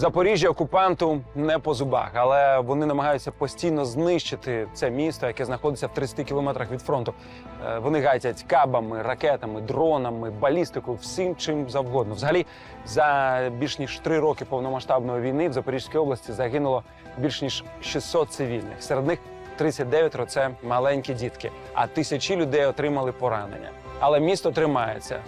Запоріжжя окупанту не по зубах, але вони намагаються постійно знищити це місто, яке знаходиться в 30 кілометрах від фронту. Е, Вони гатять кабами, ракетами, дронами, балістикою, всім чим завгодно. Взагалі, за більш ніж три роки повномасштабної війни в Запорізькій області загинуло більш ніж 600 цивільних. Серед них 39 – це маленькі дітки, а тисячі людей отримали поранення. Але місто тримається.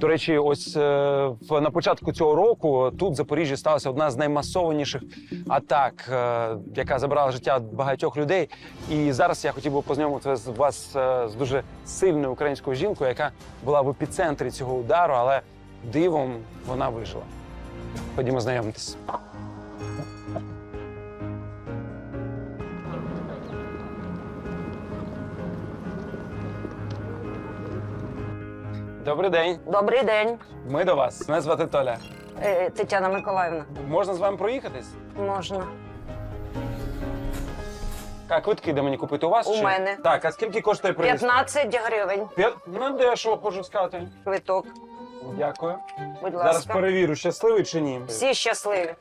До речі, ось е, на початку цього року тут в Запоріжжі сталася одна з наймасованіших атак, е, яка забрала життя багатьох людей. І зараз я хотів би познайомити вас е, з дуже сильною українською жінкою, яка була в епіцентрі цього удару, але дивом вона вижила. Ходімо знайомитись. Добрий день. Добрий день, Ми до вас. Мене звати Толя. Е, Тетяна Миколаївна. Можна з вами проїхатись? Можна. А квитки де мені купити? У вас? У чи? мене. Так, а скільки коштує проїзд? 15 гривень. П'ят... Ну, дешево, хочу сказати. Квиток, Дякую. будь ласка. Зараз перевірю, щасливий чи ні. Всі щасливі.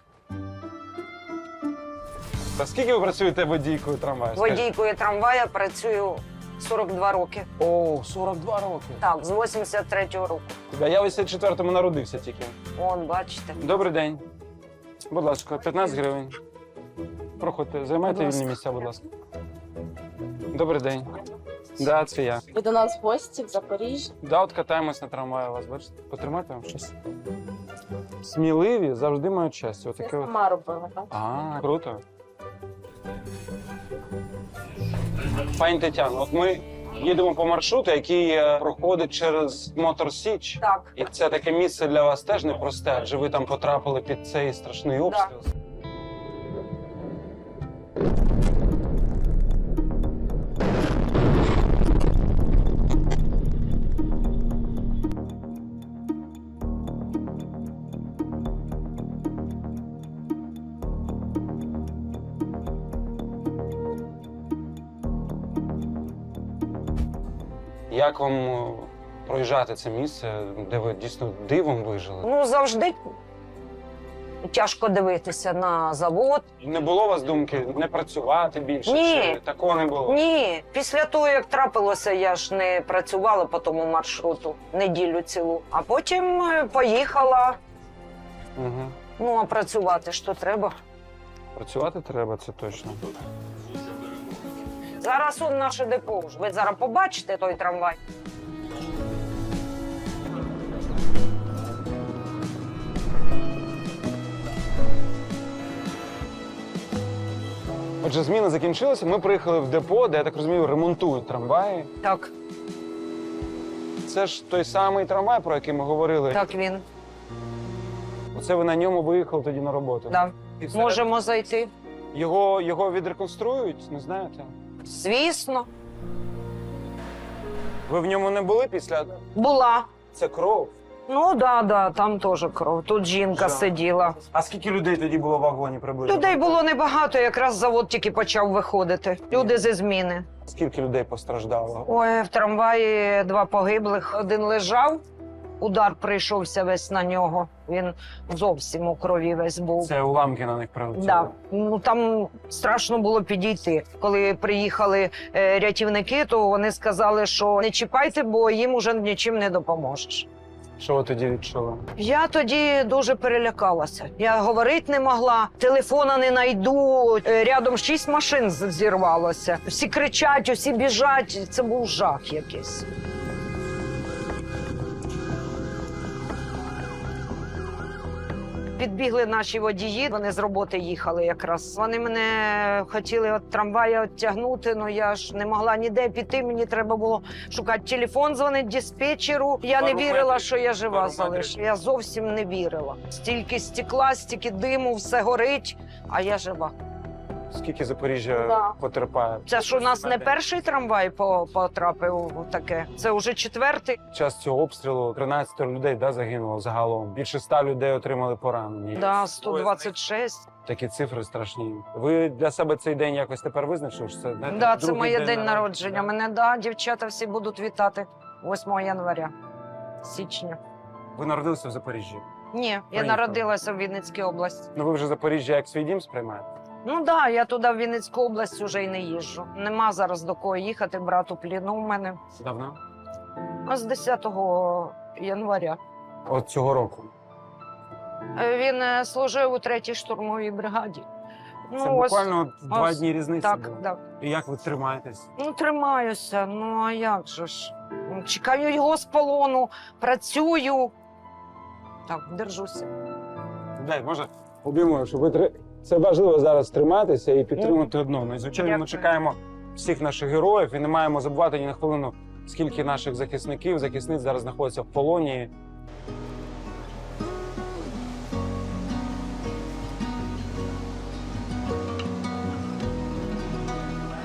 Та скільки ви працюєте водійкою трамваю? скажіть? Водійкою трамвая працюю 42 роки. О, 42 роки. Так, з 83-го року. А я в 84-му народився тільки. Он, бачите. Добрий день. Будь ласка, 15 гривень. Проходьте, займайте Будь вільні місця, будь ласка. Добрий день. Да, це я. Ви до нас в гості в Запоріжжі. Да, от катаємось на трамваї у вас, бачите? Потримайте вам щось. Сміливі завжди мають щастя. Це Отаке от. сама робила, так? А, круто. Пані Тетяно, от ми їдемо по маршруту, який е, проходить через Мотор Січ. Так, І це таке місце для вас теж непросте, адже ви там потрапили під цей страшний обстріл. Як вам е, проїжджати це місце, де ви дійсно дивом вижили? ну завжди тяжко дивитися на завод. Не було у вас думки не працювати більше? Ні. Чи такого не було? Ні, після того, як трапилося, я ж не працювала по тому маршруту неділю цілу. А потім е, поїхала. Угу. Ну, а працювати то треба. Працювати треба, це точно. Зараз он наше депо. Ви зараз побачите той трамвай. Отже, зміни закінчилися. Ми приїхали в депо, де я так розумію, ремонтують трамваї. Так, Це ж той самий трамвай, про який ми говорили. так він. Оце ви на ньому виїхали тоді на роботу. Да. І Можемо зайти. Його, його відреконструюють, не знаєте? Звісно, Ви в ньому не були після. була. Це кров. Ну да, да, там теж кров. Тут жінка Жах. сиділа. А скільки людей тоді було в вагоні приблизно? Людей було небагато, якраз завод тільки почав виходити. Люди зі зміни. Скільки людей постраждало? Ой, в трамваї два погиблих. Один лежав, удар прийшовся весь на нього. Він зовсім у крові весь був. Це уламки на них прилетіли. Да. Ну там страшно було підійти. Коли приїхали е, рятівники, то вони сказали, що не чіпайте, бо їм уже нічим не допоможеш. Що ви тоді відчули? Я тоді дуже перелякалася. Я говорити не могла, телефона не найду. Е, Рядом шість машин зірвалося. Всі кричать, усі біжать. Це був жах якийсь. Підбігли наші водії, вони з роботи їхали якраз. Вони мене хотіли від трамвая відтягнути, але я ж не могла ніде піти. Мені треба було шукати телефон, дзвонити диспетчеру. Я не вірила, метрів. що я жива Пару залиш. Я зовсім не вірила. Стільки стекла, стільки диму, все горить, а я жива. Скільки Запоріжжя Да. потерпає? Це ж у нас не перший трамвай по- потрапив у таке. Це вже четвертий. Під час цього обстрілу 13 людей да, загинуло загалом. Більше ста людей отримали поранення. Да, 126. Такі цифри страшні. Ви для себе цей день якось тепер визначили? Що це, знаєте, Да, це другий моє день народження. Мене да, дівчата всі будуть вітати 8 января, січня. Ви народилися в Запоріжжі. Ні, я Приїхали. народилася в Вінницькій області. Ну ви вже Запоріжжя як свій дім сприймаєте? Ну так, да, я туди в Вінницьку область вже й не їжджу. Нема зараз до кого їхати, брат у пліну у мене. Давно? А з 10 января. От цього року. Е, Він е, служив у третій штурмовій бригаді. Це Ну, ось буквально два ось дні різниці. так, було. так. І як ви тримаєтесь? Ну, тримаюся. Ну а як же ж? Ну, Чекаю його з полону, працюю. Так, держуся. Дай, може, обіймаю, щоб ви три. Це важливо зараз триматися і підтримати одного. Ну, і, звичайно, ми Дякую. чекаємо всіх наших героїв і не маємо забувати ні на хвилину, скільки наших захисників, захисниць зараз знаходяться в полоні.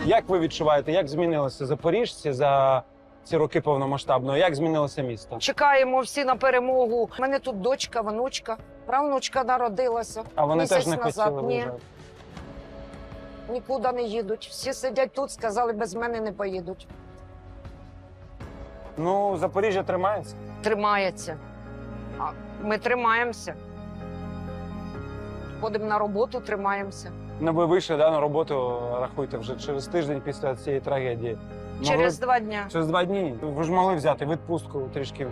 Як ви відчуваєте, як змінилося запоріжці за ці роки повномасштабного? Як змінилося місто? Чекаємо всі на перемогу. У мене тут дочка, внучка, правнучка народилася. А вони Місяць теж не назад. хотіли Ні. виїжджати? Нікуди не їдуть. Всі сидять тут, сказали, без мене не поїдуть. Ну, Запоріжжя тримається. Тримається. А ми тримаємося. Ходимо на роботу, тримаємося. Ну, ви вийшли да, на роботу, рахуйте, вже через тиждень після цієї трагедії. Через два дня. через два дні. Ви ж могли взяти відпустку трішки,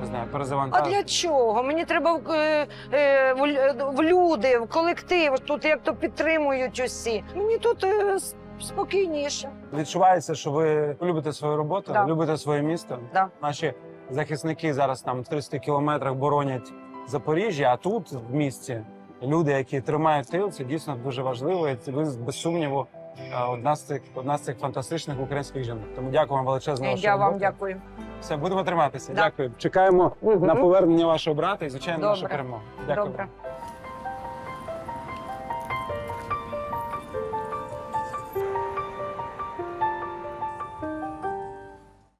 не знаю, А перезавантажити. для чого? Мені треба в, е, е, в, лю- в люди, в колектив. Тут як то підтримують усі. Мені тут е, с- спокійніше. Відчувається, що ви любите свою роботу, Да. любите своє місто. Да. Наші захисники зараз там в 300 кілометрах боронять Запоріжжя, а тут в місті люди, які тримають тил, це дійсно дуже важливо. І це ви без сумніву одна з цих одна з цих фантастичних українських жінок. Тому дякую вам величезно. Я вам роботу. дякую. Все, будемо триматися. Да. Дякую. Чекаємо угу. на повернення вашого брата і, звичайно, нашу перемогу. Дякую. Добре.